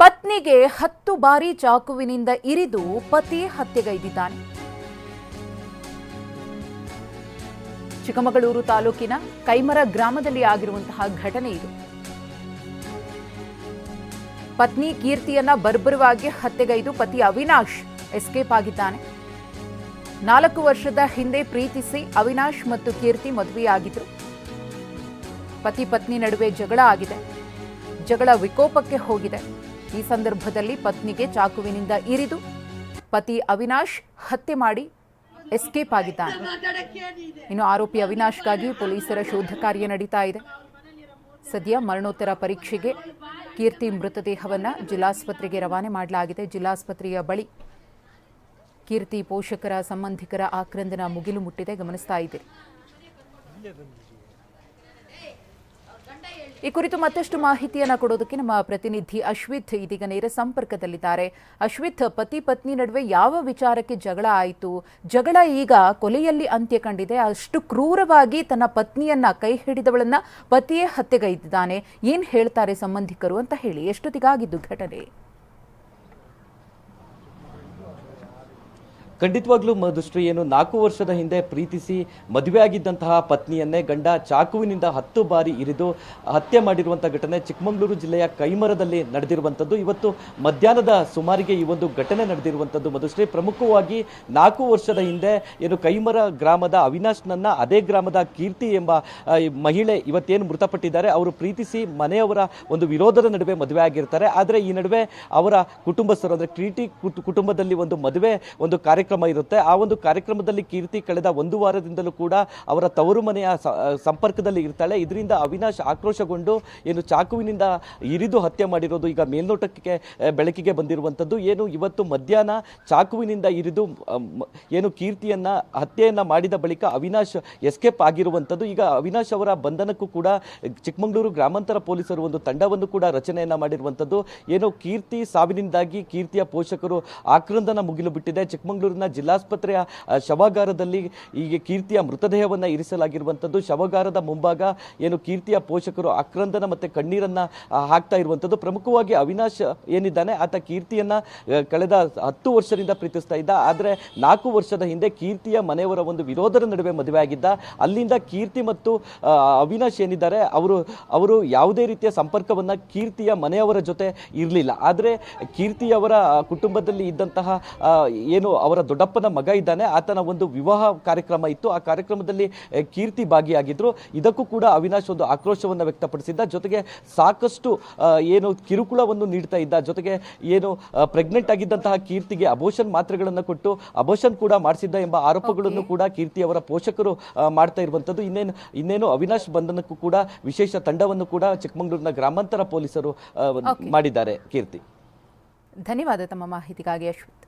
ಪತ್ನಿಗೆ ಹತ್ತು ಬಾರಿ ಚಾಕುವಿನಿಂದ ಇರಿದು ಪತಿ ಹತ್ಯೆಗೈದಿದ್ದಾನೆ. ಚಿಕ್ಕಮಗಳೂರು ತಾಲೂಕಿನ ಕೈಮರ ಗ್ರಾಮದಲ್ಲಿ ಆಗಿರುವಂತಹ ಘಟನೆ ಇದು. ಪತ್ನಿ ಕೀರ್ತಿಯನ್ನ ಬರ್ಬರವಾಗಿ ಹತ್ಯೆಗೈದು ಪತಿ ಅವಿನಾಶ್ ಎಸ್ಕೇಪ್ ಆಗಿದ್ದಾನೆ. ನಾಲ್ಕು ವರ್ಷದ ಹಿಂದೆ ಪ್ರೀತಿಸಿ ಅವಿನಾಶ್ ಮತ್ತು ಕೀರ್ತಿ ಮದುವೆಯಾಗಿದ್ರು. ಪತಿ ಪತ್ನಿ ನಡುವೆ ಜಗಳ ಆಗಿದೆ. ಜಗಳ ವಿಕೋಪಕ್ಕೆ ಹೋಗಿದೆ. ಈ ಸಂದರ್ಭದಲ್ಲಿ ಪತ್ನಿಗೆ ಚಾಕುವಿನಿಂದ ಇರಿದು ಪತಿ ಅವಿನಾಶ್ ಹತ್ಯೆ ಮಾಡಿ ಎಸ್ಕೇಪ್ ಆಗಿದ್ದಾನೆ. ಇನ್ನು ಆರೋಪಿ ಅವಿನಾಶ್ಗಾಗಿ ಪೊಲೀಸರ ಶೋಧ ಕಾರ್ಯ ನಡೀತಾ ಇದೆ. ಸದ್ಯ ಮರಣೋತ್ತರ ಪರೀಕ್ಷೆಗೆ ಕೀರ್ತಿ ಮೃತದೇಹವನ್ನು ಜಿಲ್ಲಾಸ್ಪತ್ರೆಗೆ ರವಾನೆ ಮಾಡಲಾಗಿದೆ. ಜಿಲ್ಲಾಸ್ಪತ್ರೆಯ ಬಳಿ ಕೀರ್ತಿ ಪೋಷಕರ ಸಂಬಂಧಿಕರ ಆಕ್ರಂದನ ಮುಗಿಲು ಮುಟ್ಟಿದೆ. ಗಮನಿಸ್ತಾ ಇದ್ದೀರಿ. ಈ ಕುರಿತು ಮತ್ತಷ್ಟು ಮಾಹಿತಿಯನ್ನು ಕೊಡೋದಕ್ಕೆ ನಮ್ಮ ಪ್ರತಿನಿಧಿ ಅಶ್ವಿತ್ ಇದೀಗ ನೇರ ಸಂಪರ್ಕದಲ್ಲಿದ್ದಾರೆ. ಅಶ್ವಿತ್, ಪತಿ ಪತ್ನಿ ನಡುವೆ ಯಾವ ವಿಚಾರಕ್ಕೆ ಜಗಳ ಆಯಿತು? ಜಗಳ ಈಗ ಕೊಲೆಯಲ್ಲಿ ಅಂತ್ಯ ಕಂಡಿದೆ. ಅಷ್ಟು ಕ್ರೂರವಾಗಿ ತನ್ನ ಪತ್ನಿಯನ್ನ ಕೈ ಹಿಡಿದವಳನ್ನ ಪತಿಯೇ ಹತ್ಯೆಗೈದಿದ್ದಾನೆ. ಏನ್ ಹೇಳ್ತಾರೆ ಸಂಬಂಧಿಕರು ಅಂತ ಹೇಳಿ. ಎಷ್ಟೊತ್ತಿಗಾಗಿದ್ದು ಘಟನೆ? ಖಂಡಿತವಾಗ್ಲೂ ಮಧುಶ್ರೀ ಏನು ನಾಲ್ಕು ವರ್ಷದ ಹಿಂದೆ ಪ್ರೀತಿಸಿ ಮದುವೆಯಾಗಿದ್ದಂತಹ ಪತ್ನಿಯನ್ನೇ ಗಂಡ ಚಾಕುವಿನಿಂದ ಹತ್ತು ಬಾರಿ ಇರಿದು ಹತ್ಯೆ ಮಾಡಿರುವಂಥ ಘಟನೆ ಚಿಕ್ಕಮಗಳೂರು ಜಿಲ್ಲೆಯ ಕೈಮರದಲ್ಲಿ ನಡೆದಿರುವಂಥದ್ದು. ಇವತ್ತು ಮಧ್ಯಾಹ್ನದ ಸುಮಾರಿಗೆ ಈ ಒಂದು ಘಟನೆ ನಡೆದಿರುವಂಥದ್ದು. ಮಧುಶ್ರೀ, ಪ್ರಮುಖವಾಗಿ ನಾಲ್ಕು ವರ್ಷದ ಹಿಂದೆ ಏನು ಕೈಮರ ಗ್ರಾಮದ ಅವಿನಾಶ್ನನ್ನ ಅದೇ ಗ್ರಾಮದ ಕೀರ್ತಿ ಎಂಬ ಮಹಿಳೆ ಇವತ್ತೇನು ಮೃತಪಟ್ಟಿದ್ದಾರೆ. ಅವರು ಪ್ರೀತಿಸಿ ಮನೆಯವರ ಒಂದು ವಿರೋಧದ ನಡುವೆ ಮದುವೆ ಆಗಿರ್ತಾರೆ ಆದರೆ ಈ ನಡುವೆ ಅವರ ಕುಟುಂಬಸ್ಥರು, ಅಂದರೆ ಕ್ರೀಟಿ ಕುಟು- ಕುಟುಂಬದಲ್ಲಿ ಒಂದು ಮದುವೆ, ಒಂದು ಕಾರ್ಯಕ್ರಮ ಇರುತ್ತೆ. ಆ ಒಂದು ಕಾರ್ಯಕ್ರಮದಲ್ಲಿ ಕೀರ್ತಿ ಕಳೆದ ಒಂದು ವಾರದಿಂದಲೂ ಕೂಡ ಅವರ ತವರು ಮನೆಯ ಸಂಪರ್ಕದಲ್ಲಿ ಇರ್ತಾಳೆ. ಇದರಿಂದ ಅವಿನಾಶ್ ಆಕ್ರೋಶಗೊಂಡು ಏನು ಚಾಕುವಿನಿಂದ ಇರಿದು ಹತ್ಯೆ ಮಾಡಿರೋದು ಈಗ ಮೇಲ್ನೋಟಕ್ಕೆ ಬೆಳಕಿಗೆ ಬಂದಿರುವಂಥದ್ದು. ಏನು ಇವತ್ತು ಮಧ್ಯಾಹ್ನ ಚಾಕುವಿನಿಂದ ಇರಿದು ಏನು ಕೀರ್ತಿಯನ್ನು, ಹತ್ಯೆಯನ್ನು ಮಾಡಿದ ಬಳಿಕ ಅವಿನಾಶ್ ಎಸ್ಕೇಪ್ ಆಗಿರುವಂಥದ್ದು. ಈಗ ಅವಿನಾಶ್ ಅವರ ಬಂಧನಕ್ಕೂ ಕೂಡ ಚಿಕ್ಕಮಗಳೂರು ಗ್ರಾಮಾಂತರ ಪೊಲೀಸರು ಒಂದು ತಂಡವನ್ನು ಕೂಡ ರಚನೆಯನ್ನು ಮಾಡಿರುವಂಥದ್ದು. ಏನು ಕೀರ್ತಿ ಸಾವಿನಿಂದಾಗಿ ಕೀರ್ತಿಯ ಪೋಷಕರು ಆಕ್ರಂದನ ಮುಗಿಲು ಬಿಟ್ಟಿದೆ. ಚಿಕ್ಕಮಗಳೂರಿನ ಜಿಲ್ಲಾಸ್ಪತ್ರೆಯ ಆ, ಶವಾಗಾರದಲ್ಲಿ ಈಗ ಕೀರ್ತಿಯ ಮೃತದೇಹವನ್ನು ಇರಿಸಲಾಗಿರುವಂಥದ್ದು. ಶವಗಾರದ ಮುಂಭಾಗ ಏನು ಕೀರ್ತಿಯ ಪೋಷಕರು ಆಕ್ರಂದನ ಮತ್ತು ಕಣ್ಣೀರನ್ನ ಹಾಕ್ತಾ ಇರುವಂಥದ್ದು. ಪ್ರಮುಖವಾಗಿ ಅವಿನಾಶ್ ಏನಿದ್ದಾನೆ ಆತ ಕೀರ್ತಿಯನ್ನ ಕಳೆದ ಹತ್ತು ವರ್ಷದಿಂದ ಪ್ರೀತಿಸ್ತಾ ಇದ್ದ. ಆದರೆ ನಾಲ್ಕು ವರ್ಷದ ಹಿಂದೆ ಕೀರ್ತಿಯ ಮನೆಯವರ ಒಂದು ವಿರೋಧದ ನಡುವೆ ಮದುವೆ ಆಗಿದ್ದ. ಅಲ್ಲಿಂದ ಕೀರ್ತಿ ಮತ್ತು ಅವಿನಾಶ್ ಏನಿದ್ದಾರೆ ಅವರು ಅವರು ಯಾವುದೇ ರೀತಿಯ ಸಂಪರ್ಕವನ್ನು ಕೀರ್ತಿಯ ಮನೆಯವರ ಜೊತೆ ಇರಲಿಲ್ಲ. ಆದರೆ ಕೀರ್ತಿಯವರ ಕುಟುಂಬದಲ್ಲಿ ಇದ್ದಂತಹ ಏನು ಅವರ ದೊಡ್ಡಪ್ಪನ ಮಗ ಇದ್ದಾನೆ. ಆತನ ಒಂದು ವಿವಾಹ ಕಾರ್ಯಕ್ರಮ ಇತ್ತು. ಆ ಕಾರ್ಯಕ್ರಮದಲ್ಲಿ ಕೀರ್ತಿ ಭಾಗಿಯಾಗಿದ್ರು. ಇದಕ್ಕೂ ಕೂಡ ಅವಿನಾಶ್ ಒಂದು ಆಕ್ರೋಶವನ್ನು ವ್ಯಕ್ತಪಡಿಸಿದ್ದ. ಜೊತೆಗೆ ಸಾಕಷ್ಟು ಏನು ಕಿರುಕುಳವನ್ನು ನೀಡ್ತಾ ಇದ್ದ. ಜೊತೆಗೆ ಏನು ಪ್ರೆಗ್ನೆಂಟ್ ಆಗಿದ್ದಂತಹ ಕೀರ್ತಿಗೆ ಅಬೋಷನ್ ಮಾತ್ರೆಗಳನ್ನು ಕೊಟ್ಟು ಅಬೋಷನ್ ಕೂಡ ಮಾಡಿಸಿದ್ದ ಎಂಬ ಆರೋಪಗಳನ್ನು ಕೂಡ ಕೀರ್ತಿ ಅವರ ಪೋಷಕರು ಮಾಡ್ತಾ ಇರುವಂಥದ್ದು. ಇನ್ನೇನು ಇನ್ನೇನು ಅವಿನಾಶ್ ಬಂಧನಕ್ಕೂ ಕೂಡ ವಿಶೇಷ ತಂಡವನ್ನು ಕೂಡ ಚಿಕ್ಕಮಗಳೂರಿನ ಗ್ರಾಮಾಂತರ ಪೊಲೀಸರು ಮಾಡಿದ್ದಾರೆ. ಕೀರ್ತಿ. ಧನ್ಯವಾದ ತಮ್ಮ ಮಾಹಿತಿಗಾಗಿ ಅಶ್ವಿತ್